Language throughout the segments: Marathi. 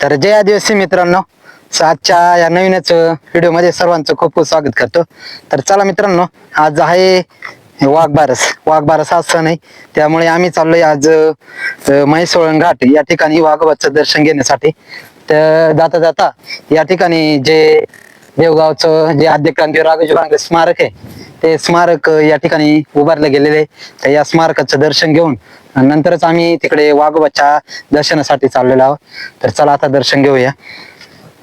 तर जय आदिवासी मित्रांनो. आजच्या या नवीनच व्हिडिओमध्ये सर्वांचं खूप खूप स्वागत करतो. तर चला मित्रांनो आज आहे वाघबारस वाघबारस हा सण आहे. त्यामुळे आम्ही चाललोय आज अं, म्हैसोळण घाट. या ठिकाणी वाघोबाचं दर्शन घेण्यासाठी. तर जाता जाता या ठिकाणी जे देवगावचं जे आद्य क्रांती राघोजी भांगरे स्मारक आहे ते स्मारक या ठिकाणी उभारले गेलेले. आहे. तर या स्मारकाचं दर्शन घेऊन नंतरच आम्ही तिकडे वाघोबाच्या दर्शनासाठी चाललेलो आहोत. तर चला आता दर्शन घेऊया.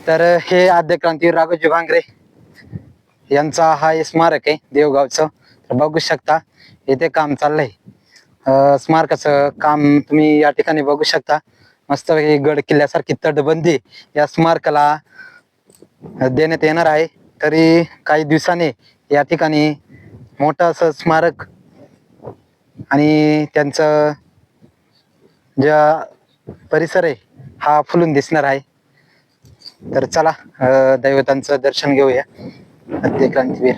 तर हे आद्य क्रांती राघोजी भांगरे यांचा हा हे स्मारक आहे देवगावचं. तर बघू शकता इथे काम चाललंय. स्मारकाचं काम तुम्ही या ठिकाणी बघू शकता. मस्त गड किल्ल्यासारखी तटबंदी या स्मारकाला देण्यात येणार आहे. तरी काही दिवसांनी या ठिकाणी मोठं असं स्मारक आणि त्यांचं ज्या परिसर आहे हा फुलून दिसणार आहे. तर चला अं, दैवतांचं दर्शन घेऊया. ते क्रांतीवीर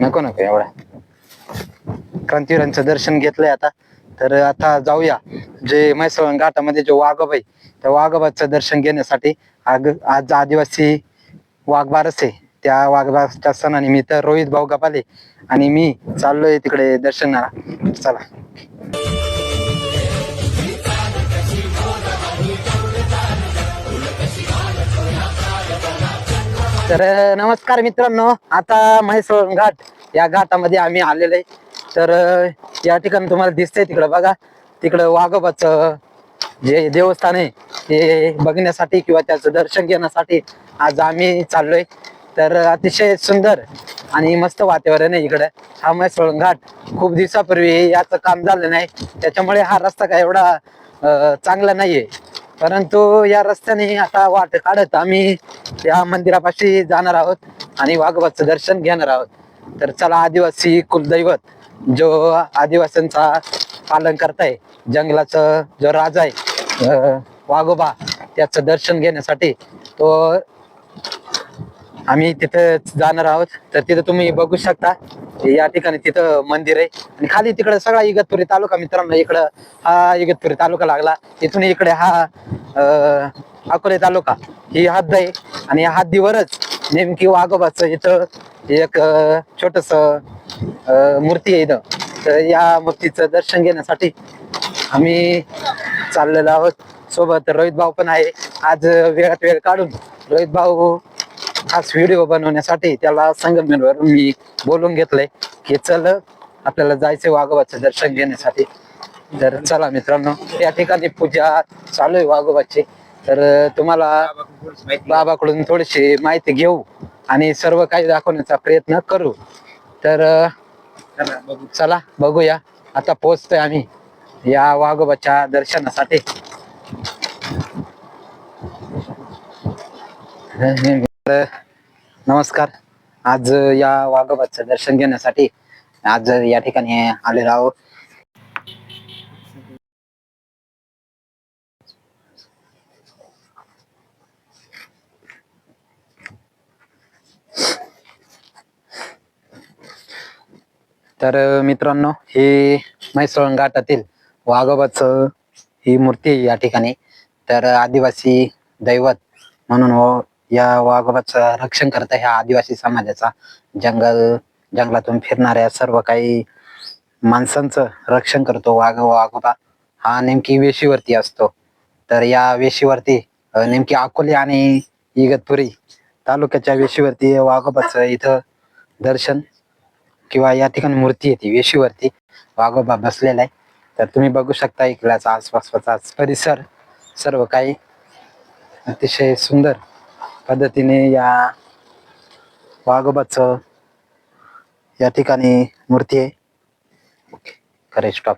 नको नको एवढा. क्रांतीवीरांचं दर्शन घेतलंय आता. तर आता जाऊया. जे म्हैसळ घाटामध्ये जो वाघोबा आहे त्या वाघोबाचं दर्शन घेण्यासाठी आग आज आदिवासी वाघबारस आहे. त्या वाघबारसच्या सणानिमित्त रोहित भाऊ गपाले आणि मी चाललोय तिकडे दर्शनाला. चला. तर नमस्कार मित्रांनो आता म्हैसळ घाट या घाटामध्ये आम्ही आलेलो आहे तर या ठिकाणी तुम्हाला दिसतंय तिकडं बघा तिकडं वाघोबाचं जे देवस्थान आहे ते बघण्यासाठी किंवा त्याचं दर्शन घेण्यासाठी आज आम्ही चाललोय. तर अतिशय सुंदर आणि मस्त वातावरण आहे इकडं. हा म्हैसळ घाट. खूप दिवसापूर्वी याचं काम झालं नाही. त्याच्यामुळे हा रस्ता काय एवढा चांगला नाहीये. परंतु या रस्त्याने आता वाट काढत आम्ही या मंदिरापाशी जाणार आहोत आणि वाघोबाचं दर्शन घेणार आहोत. तर चला आदिवासी कुलदैवत जो आदिवासींचा पालन करताय जंगलाचं जो राजा आहे वाघोबा त्याचं दर्शन घेण्यासाठी तो आम्ही तिथं जाणार आहोत. तर तिथं तुम्ही बघू शकता. या ठिकाणी तिथं मंदिर आहे. आणि खाली तिकडे सगळा इगतपुरी तालुका मित्रांनो इकडं हा इगतपुरी तालुका लागला. इथून इकडे हा अकोले तालुका ही हद्द आहे. आणि या हद्दीवरच नेमकी वाघोबाचं इथं एक छोटस मूर्ती आहे इथं. तर या मूर्तीचं दर्शन घेण्यासाठी आम्ही चाललेलो आहोत. सोबत रोहित भाऊ पण आहे. आज वेळात वेळ काढून रोहित भाऊ खास व्हिडिओ बनवण्यासाठी त्याला संगमेरवर मी बोलून घेतलंय की चल आपल्याला जायचंय वाघोबाचं दर्शन घेण्यासाठी. तर चला मित्रांनो या ठिकाणी पूजा चालू आहे वाघोबाची. तर तुम्हाला बाबाकडून थोडीशी माहिती घेऊ आणि सर्व काही दाखवण्याचा प्रयत्न करू. तर चला बघूया. आता पोहोचतोय आम्ही या वाघोबाच्या दर्शनासाठी. तर नमस्कार. आज या वाघोबाचं दर्शन घेण्यासाठी आज या ठिकाणी आलेलो आहोत. तर मित्रांनो ही म्हैसळ घाटातील वाघोबाचं ही मूर्ती या ठिकाणी. तर आदिवासी दैवत म्हणून या वाघोबाचं रक्षण करत ह्या आदिवासी समाजाचा. जंगल जंगलातून फिरणाऱ्या सर्व काही माणसांचं रक्षण करतो वाघ वाघोबा. हा नेमकी वेशीवरती असतो. तर या वेशीवरती नेमकी अकोले आणि इगतपुरी तालुक्याच्या वेशीवरती वाघोबाचं इथं दर्शन किंवा या ठिकाणी मूर्ती येते वेशीवरती. वाघोबा बसलेला आहे. तर तुम्ही बघू शकता इकडचा आसपासचा परिसर. सर्व काही अतिशय सुंदर पद्धतीने या वाघोबाच या ठिकाणी मूर्ती आहे. खरे स्टॉप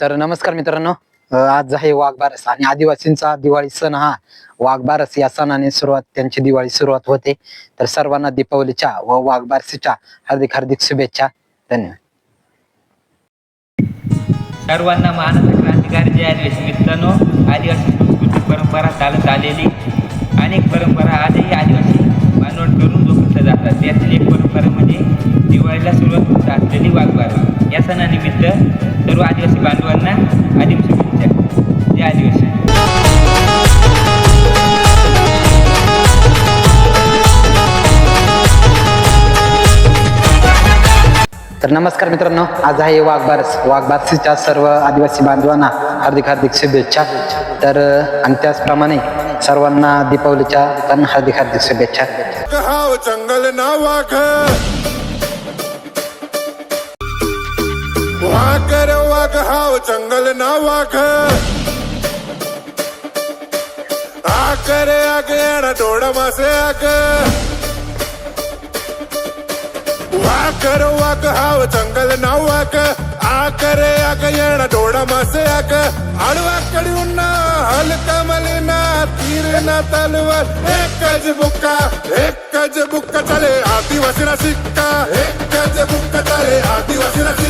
तर नमस्कार मित्रांनो. आज आहे वाघबारस आणि आदिवासींचा दिवाळी सण हा. वाघबारस या सणाने सुरुवात त्यांची दिवाळी सुरुवात होते. तर सर्वांना दीपावलीच्या व वाघबारसीच्या हार्दिक हार्दिक शुभेच्छा. धन्यवाद. सर्वांना महाराष्ट्र क्रांतिकारी जे आदिवासी मित्रांनो आदिवासी संस्कृती परंपरा चालत आलेली. अनेक परंपरा आजही आदिवासी मानवण करून जोपासल्या जातात. त्यातील एक परंपरा म्हणजे दिवाळीला सुरुवात होत असलेली वाघबार. या सणानिमित्त सर्व आदिवासी बांधवांना आदिम शुभेच्छा. जय आदिवासी. तर नमस्कार मित्रांनो आज आहे वाघबारस वाघबारसीच्या सर्व आदिवासी बांधवांना हार्दिक हार्दिक शुभेच्छा. तर आणि त्याचप्रमाणे सर्वांना दीपावलीच्या पण हार्दिक हार्दिक शुभेच्छा. हाव जंगल ना वाघ वाघ वाघ हाव जंगल ना वाघ आकर आग येणा डोळा मासे आग. वाकर वाक हाव जंगल ना वाक आकर आग येणा डोळा मासे आग आडवाकडी उन्ना तीर ना तलवार एकच बुक्का एकच बुक्का चाले आदिवासी सिक्का एकच बुक्का चाले आदिवासी सिक्का.